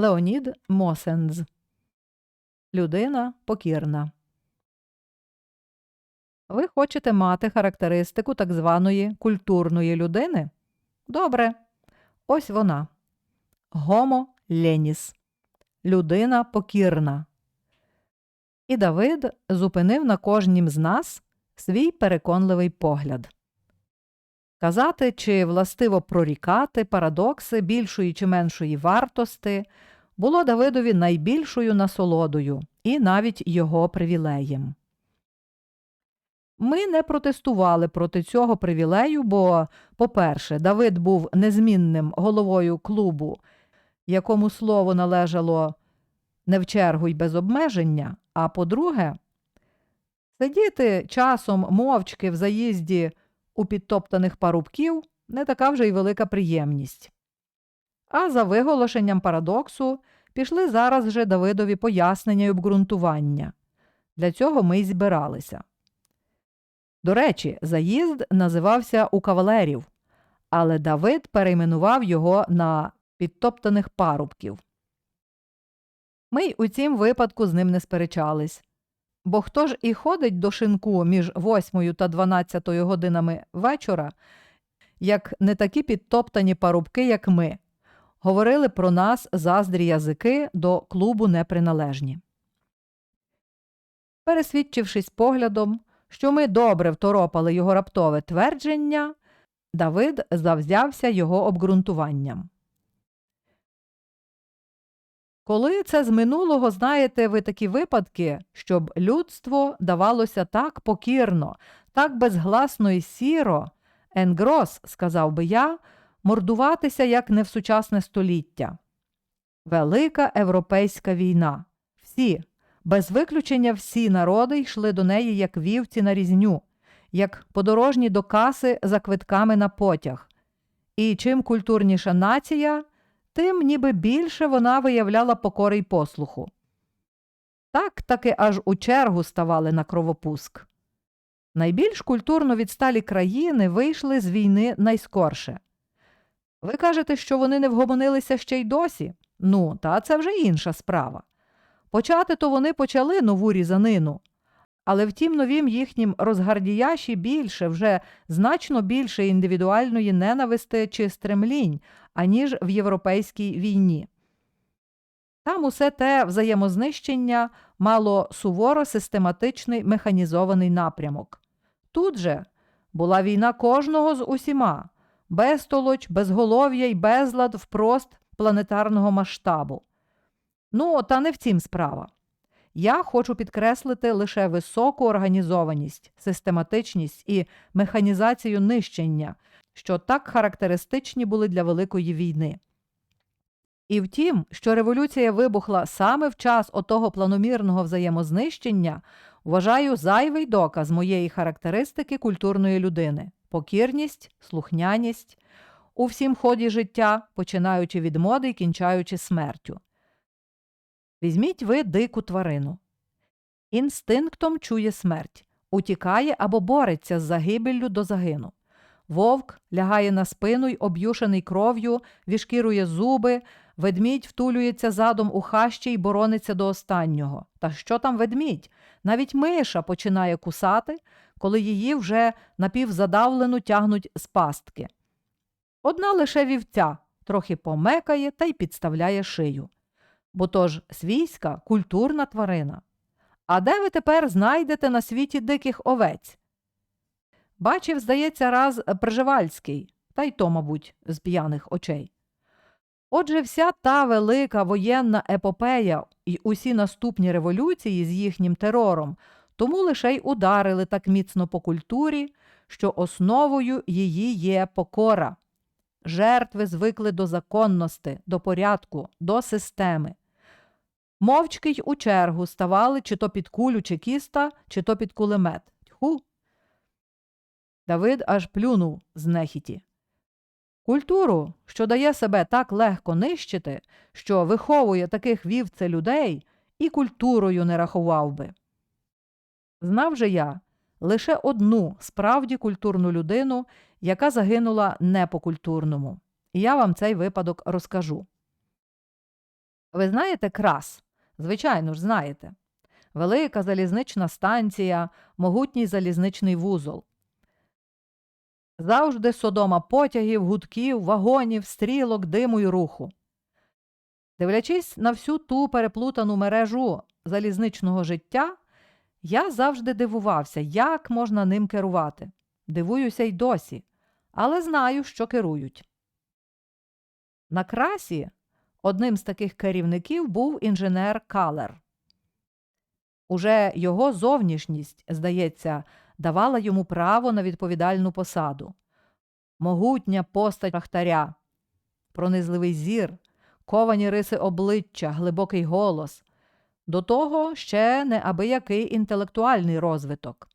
Леонід Мосенз. Людина покірна. Ви хочете мати характеристику так званої культурної людини? Добре. Ось вона. Гомо леніс. Людина покірна. І Давид зупинив на кожнім з нас свій переконливий погляд. Казати чи властиво прорікати парадокси більшої чи меншої вартости було Давидові найбільшою насолодою і навіть його привілеєм. Ми не протестували проти цього привілею, бо, по-перше, Давид був незмінним головою клубу, якому слово належало не в чергу й без обмеження, а по-друге, сидіти часом мовчки в заїзді у підтоптаних парубків не така вже й велика приємність. А за виголошенням парадоксу пішли зараз вже Давидові пояснення й обґрунтування. Для цього ми й збиралися. До речі, заїзд називався у кавалерів, але Давид перейменував його на підтоптаних парубків. Ми й у цім випадку з ним не сперечались. Бо хто ж і ходить до шинку між 8 та 12 годинами вечора, як не такі підтоптані парубки, як ми, говорили про нас заздрі язики до клубу неприналежні. Пересвідчившись поглядом, що ми добре второпали його раптове твердження, Давид завзявся його обґрунтуванням. Коли це з минулого знаєте ви такі випадки, щоб людство давалося так покірно, так безгласно і сіро, енгрос, сказав би я, мордуватися як не в сучасне століття. Велика європейська війна. Всі, без виключення всі народи йшли до неї як вівці на різню, як подорожні до каси за квитками на потяг. І чим культурніша нація, тим ніби більше вона виявляла покори й послуху. Так таки аж у чергу ставали на кровопуск. Найбільш культурно відсталі країни вийшли з війни найскорше. Ви кажете, що вони не вгомонилися ще й досі? Ну, та це вже інша справа. Почати то вони почали нову різанину, але втім новім їхнім розгардіяші більше, вже значно більше індивідуальної ненависти чи стремлінь, аніж в європейській війні. Там усе те взаємознищення мало суворо систематичний механізований напрямок. Тут же була війна кожного з усіма, безтолоч, безголов'я й безлад впрост планетарного масштабу. Ну, та не в цім справа. Я хочу підкреслити лише високу організованість, систематичність і механізацію нищення, що так характеристичні були для Великої війни. І втім, що революція вибухла саме в час отого планомірного взаємознищення, вважаю зайвий доказ моєї характеристики культурної людини покірність, слухняність у всім ході життя, починаючи від моди і кінчаючи смертю. Візьміть ви дику тварину. Інстинктом чує смерть, утікає або бореться з загибеллю до загину. Вовк лягає на спину й об'юшений кров'ю, вішкірує зуби, ведмідь втулюється задом у хащі й борониться до останнього. Та що там ведмідь? Навіть миша починає кусати, коли її вже напівзадавлену тягнуть з пастки. Одна лише вівця трохи помекає та й підставляє шию. Бо то ж свійська культурна тварина. А де ви тепер знайдете на світі диких овець? Бачив, здається, раз Пржевальський, та й то, мабуть, з п'яних очей. Отже, вся та велика воєнна епопея і усі наступні революції з їхнім терором тому лише й ударили так міцно по культурі, що основою її є покора. Жертви звикли до законності, до порядку, до системи. Мовчки й у чергу ставали чи то під кулю чекіста, чи то під кулемет. Тьху. Давид аж плюнув з нехіті. Культуру, що дає себе так легко нищити, що виховує таких вівце людей, і культурою не рахував би. Знав же я лише одну справді культурну людину, яка загинула не по культурному. І я вам цей випадок розкажу. Ви знаєте крас? Звичайно ж, знаєте. Велика залізнична станція, могутній залізничний вузол. Завжди содома потягів, гудків, вагонів, стрілок, диму й руху. Дивлячись на всю ту переплутану мережу залізничного життя, я завжди дивувався, як можна ним керувати. Дивуюся й досі, але знаю, що керують. На красі одним з таких керівників був інженер Калер. Уже його зовнішність, здається, давала йому право на відповідальну посаду. Могутня постать шахтаря, пронизливий зір, ковані риси обличчя, глибокий голос. До того ще неабиякий інтелектуальний розвиток.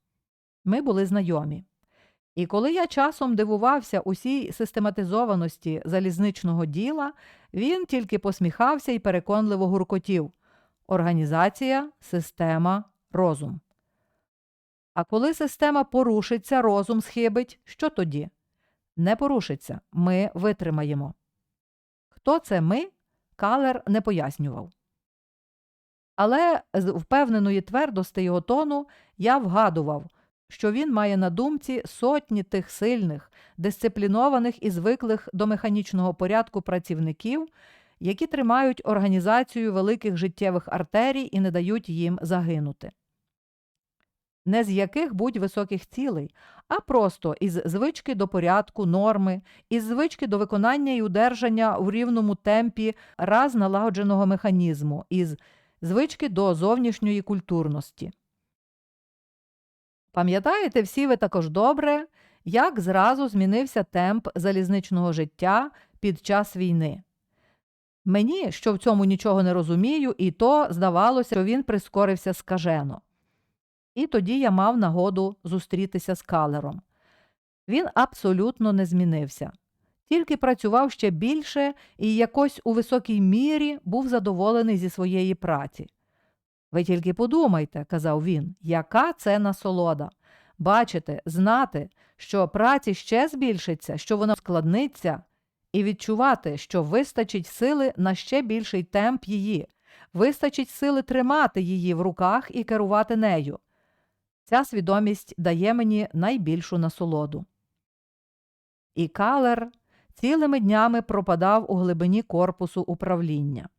Ми були знайомі. І коли я часом дивувався усій систематизованості залізничного діла, він тільки посміхався і переконливо гуркотів організація, система, розум. А коли система порушиться, розум схибить, що тоді? Не порушиться, ми витримаємо. Хто це ми? Калер не пояснював. Але з впевненої твердості його тону я вгадував, що він має на думці сотні тих сильних, дисциплінованих і звиклих до механічного порядку працівників, які тримають організацію великих життєвих артерій і не дають їм загинути. Не з яких будь високих цілей, а просто із звички до порядку, норми, із звички до виконання і удержання у рівному темпі раз налагодженого механізму, із звички до зовнішньої культурності. Пам'ятаєте всі ви також добре, як зразу змінився темп залізничного життя під час війни. Мені, що в цьому нічого не розумію, і то здавалося, що він прискорився скажено. І тоді я мав нагоду зустрітися з калером. Він абсолютно не змінився, тільки працював ще більше і якось у високій мірі був задоволений зі своєї праці. Ви тільки подумайте, казав він, яка це насолода. Бачити, знати, що праці ще збільшиться, що вона складниться, і відчувати, що вистачить сили на ще більший темп її, вистачить сили тримати її в руках і керувати нею. Ця свідомість дає мені найбільшу насолоду. І калер цілими днями пропадав у глибині корпусу управління.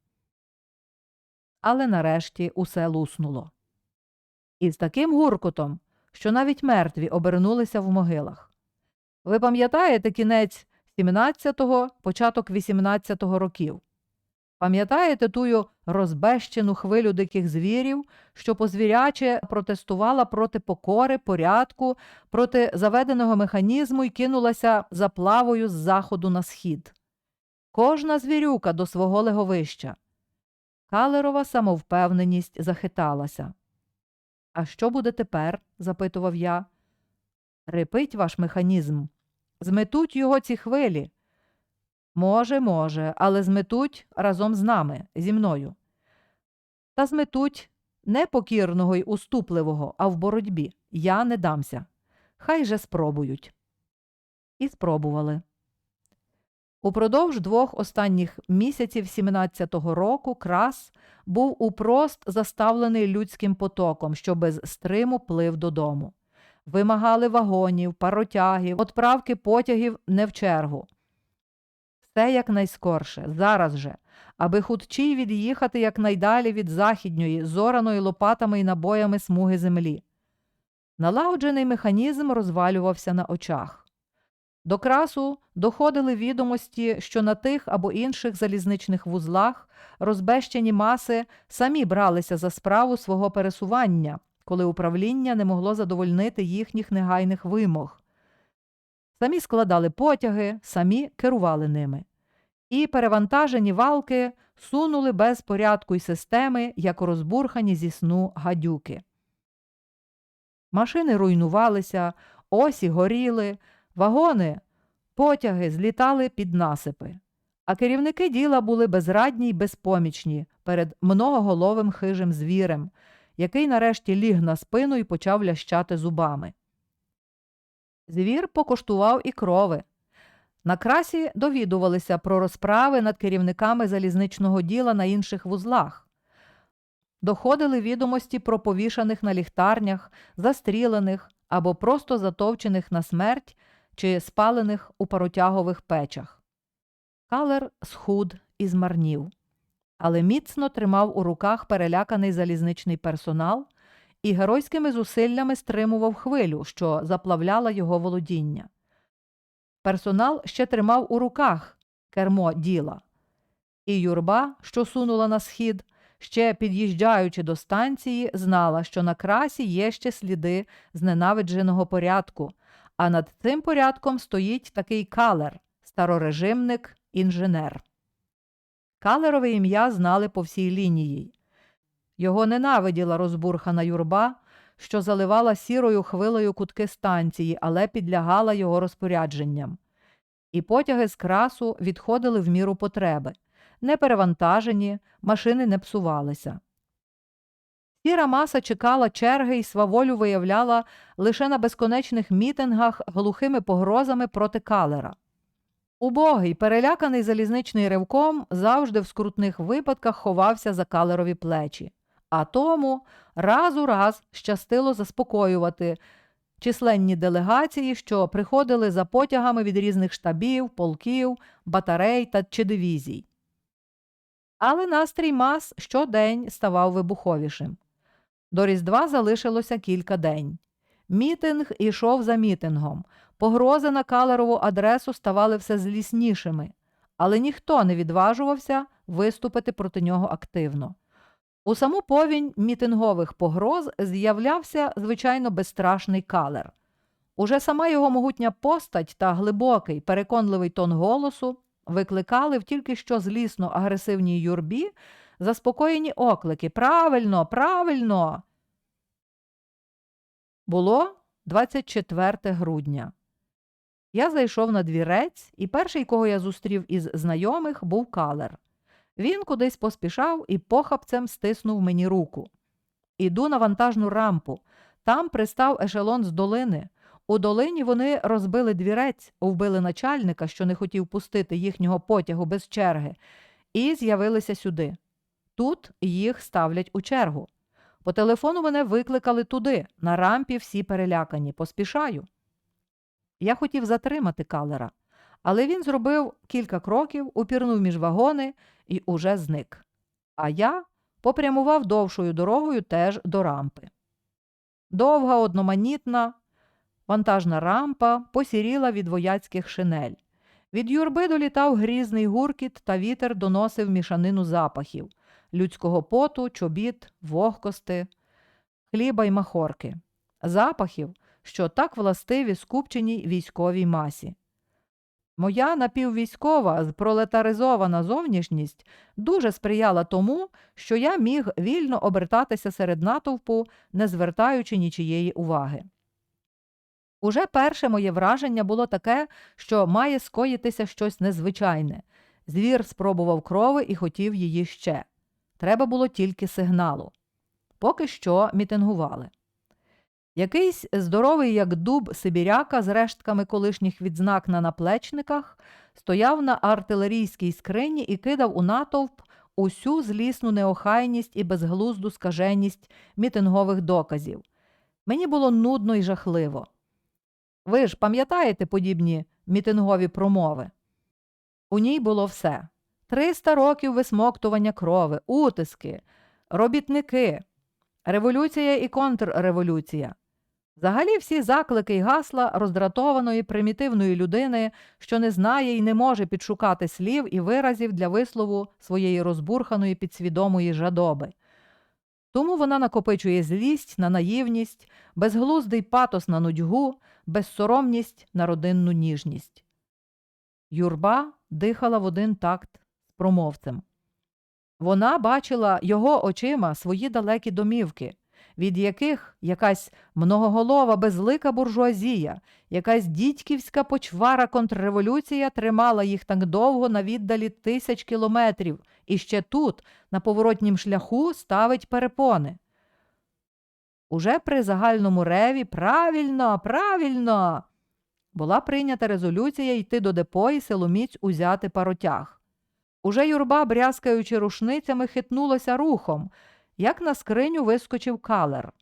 Але нарешті усе луснуло. І з таким гуркотом, що навіть мертві обернулися в могилах. Ви пам'ятаєте кінець 17-го, початок 18-го років? Пам'ятаєте тую розбещену хвилю диких звірів, що позвіряче протестувала проти покори, порядку, проти заведеного механізму і кинулася заплавою з заходу на схід? Кожна звірюка до свого леговища. Калерова самовпевненість захиталася. А що буде тепер? запитував я. Репить ваш механізм. Зметуть його ці хвилі. Може, може, але зметуть разом з нами, зі мною. Та зметуть не покірного й уступливого, а в боротьбі. Я не дамся. Хай же спробують. І спробували. Упродовж двох останніх місяців 17-го року крас був упрост заставлений людським потоком, що без стриму плив додому. Вимагали вагонів, паротягів, отправки потягів не в чергу. Все якнайскорше, зараз же, аби хутчій від'їхати якнайдалі від західньої, зораної лопатами і набоями смуги землі. Налагоджений механізм розвалювався на очах. До красу доходили відомості, що на тих або інших залізничних вузлах розбещені маси самі бралися за справу свого пересування, коли управління не могло задовольнити їхніх негайних вимог. Самі складали потяги, самі керували ними. І перевантажені валки сунули без порядку й системи, як розбурхані зі сну гадюки. Машини руйнувалися, осі горіли, вагони, потяги злітали під насипи, а керівники діла були безрадні й безпомічні перед многоголовим хижим звірем, який нарешті ліг на спину і почав лящати зубами. Звір покоштував і крови. На красі довідувалися про розправи над керівниками залізничного діла на інших вузлах. Доходили відомості про повішаних на ліхтарнях, застрілених або просто затовчених на смерть чи спалених у паротягових печах. Калер схуд і змарнів, але міцно тримав у руках переляканий залізничний персонал і геройськими зусиллями стримував хвилю, що заплавляла його володіння. Персонал ще тримав у руках кермо діла, і юрба, що сунула на схід, ще під'їжджаючи до станції, знала, що на красі є ще сліди зненавидженого порядку, а над цим порядком стоїть такий калер, старорежимник, інженер. Калерове ім'я знали по всій лінії. Його ненавиділа розбурхана юрба, що заливала сірою хвилею кутки станції, але підлягала його розпорядженням. І потяги з красу відходили в міру потреби. Не перевантажені, машини не псувалися. Сіра маса чекала черги і сваволю виявляла лише на безконечних мітингах глухими погрозами проти калера. Убогий, переляканий залізничний ривком, завжди в скрутних випадках ховався за калерові плечі, а тому раз у раз щастило заспокоювати численні делегації, що приходили за потягами від різних штабів, полків, батарей та чи дивізій. Але настрій мас щодень ставав вибуховішим. До Різдва залишилося кілька день. Мітинг ішов за мітингом. Погрози на калерову адресу ставали все зліснішими, але ніхто не відважувався виступити проти нього активно. У саму повінь мітингових погроз з'являвся, звичайно, безстрашний калер. Уже сама його могутня постать та глибокий, переконливий тон голосу викликали в тільки що злісно агресивній юрбі заспокоєні оклики Правильно, правильно. Було 24 грудня. Я зайшов на двірець, і перший, кого я зустрів із знайомих, був калер. Він кудись поспішав і похапцем стиснув мені руку. Іду на вантажну рампу. Там пристав ешелон з долини. У долині вони розбили двірець, вбили начальника, що не хотів пустити їхнього потягу без черги, і з'явилися сюди. Тут їх ставлять у чергу. По телефону мене викликали туди, на рампі всі перелякані. Поспішаю. Я хотів затримати калера, але він зробив кілька кроків, упірнув між вагони і уже зник. А я попрямував довшою дорогою теж до рампи. Довга, одноманітна, вантажна рампа посіріла від вояцьких шинель. Від юрби долітав грізний гуркіт, та вітер доносив мішанину запахів людського поту, чобіт, вогкости, хліба й махорки, запахів, що так властиві скупченій військовій масі. Моя напіввійськова, пролетаризована зовнішність дуже сприяла тому, що я міг вільно обертатися серед натовпу, не звертаючи нічиєї уваги. Уже перше моє враження було таке, що має скоїтися щось незвичайне. Звір спробував крови і хотів її ще. Треба було тільки сигналу. Поки що мітингували. Якийсь здоровий, як дуб Сибіряка з рештками колишніх відзнак на наплечниках стояв на артилерійській скрині і кидав у натовп усю злісну неохайність і безглузду скаженість мітингових доказів. Мені було нудно і жахливо. Ви ж пам'ятаєте подібні мітингові промови? У ній було все: триста років висмоктування крови, утиски, робітники, революція і контрреволюція. Взагалі всі заклики й гасла роздратованої примітивної людини, що не знає і не може підшукати слів і виразів для вислову своєї розбурханої підсвідомої жадоби. Тому вона накопичує злість на наївність, безглуздий патос на нудьгу, безсоромність на родинну ніжність. Юрба дихала в один такт промовцем. Вона бачила його очима свої далекі домівки, від яких якась многоголова безлика буржуазія, якась дідьківська почвара контрреволюція тримала їх так довго на віддалі тисяч кілометрів, і ще тут, на поворотнім шляху, ставить перепони. Уже при загальному реві правильно, правильно. була прийнята резолюція йти до депо і силоміць узяти паротяг. Уже юрба, брязкаючи рушницями, хитнулася рухом, як на скриню вискочив калер.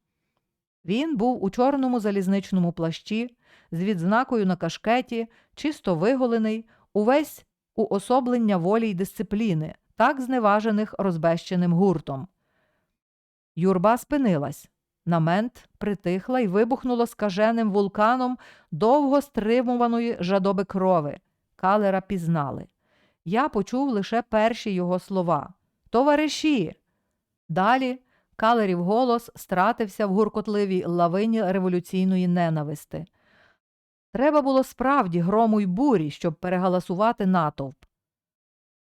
Він був у чорному залізничному плащі, з відзнакою на кашкеті, чисто виголений, увесь уособлення волі й дисципліни, так зневажених розбещеним гуртом. Юрба спинилась. Намент притихла і вибухнуло скаженим вулканом довго стримуваної жадоби крови. Калера пізнали. Я почув лише перші його слова. Товариші. Далі калерів голос стратився в гуркотливій лавині революційної ненависти. Треба було справді грому й бурі, щоб перегаласувати натовп.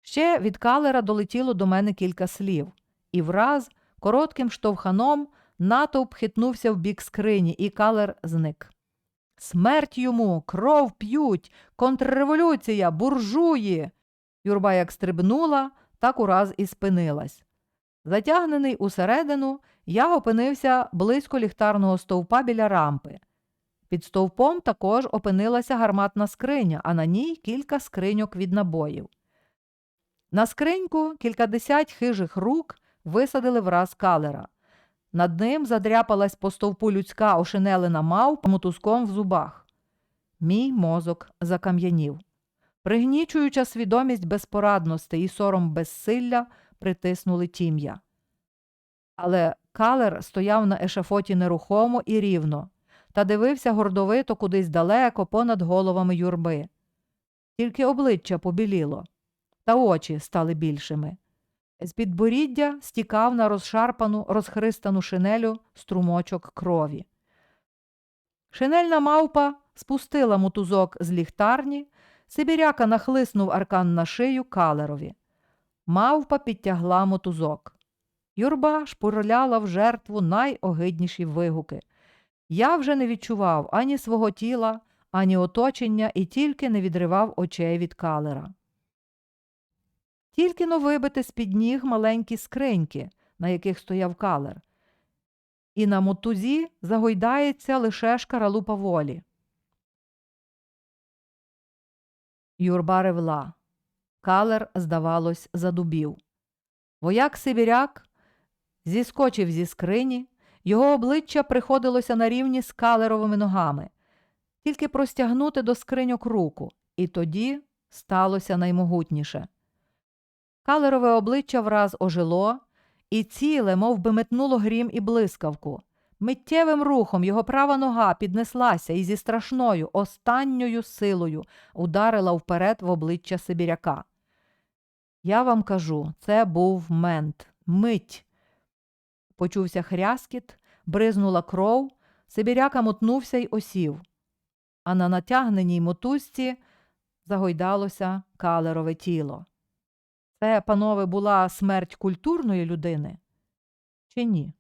Ще від калера долетіло до мене кілька слів, і враз коротким штовханом натовп хитнувся в бік скрині, і калер зник. Смерть йому, кров п'ють, контрреволюція, буржуї. Юрба як стрибнула, так ураз і спинилась. Затягнений усередину, я опинився близько ліхтарного стовпа біля рампи. Під стовпом також опинилася гарматна скриня, а на ній кілька скриньок від набоїв. На скриньку кількадесять хижих рук висадили враз калера. Над ним задряпалась по стовпу людська ошинелена мавпа мотузком в зубах. Мій мозок закам'янів. Пригнічуюча свідомість безпорадності і сором безсилля притиснули тім'я. Але калер стояв на ешафоті нерухомо і рівно та дивився гордовито кудись далеко понад головами юрби. Тільки обличчя побіліло, та очі стали більшими. З підборіддя стікав на розшарпану, розхристану шинелю струмочок крові. Шинельна мавпа спустила мотузок з ліхтарні, Сибіряка нахлиснув аркан на шию калерові. Мавпа підтягла мотузок. Юрба шпурляла в жертву найогидніші вигуки. Я вже не відчував ані свого тіла, ані оточення і тільки не відривав очей від калера. Тільки но вибити з-під ніг маленькі скриньки, на яких стояв калер, і на мотузі загойдається лише шкаралупа волі. Юрба ревла. Калер, здавалось, задубів. Вояк Сибіряк зіскочив зі скрині, його обличчя приходилося на рівні з калеровими ногами, тільки простягнути до скриньок руку, і тоді сталося наймогутніше. Калерове обличчя враз ожило, і ціле, мов би, метнуло грім і блискавку. Миттєвим рухом його права нога піднеслася і зі страшною останньою силою ударила вперед в обличчя Сибіряка. Я вам кажу, це був мент, мить. Почувся хряскіт, бризнула кров, Сибіряка мотнувся й осів, а на натягненій мотузці загойдалося калерове тіло. Це, панове, була смерть культурної людини? Чи ні?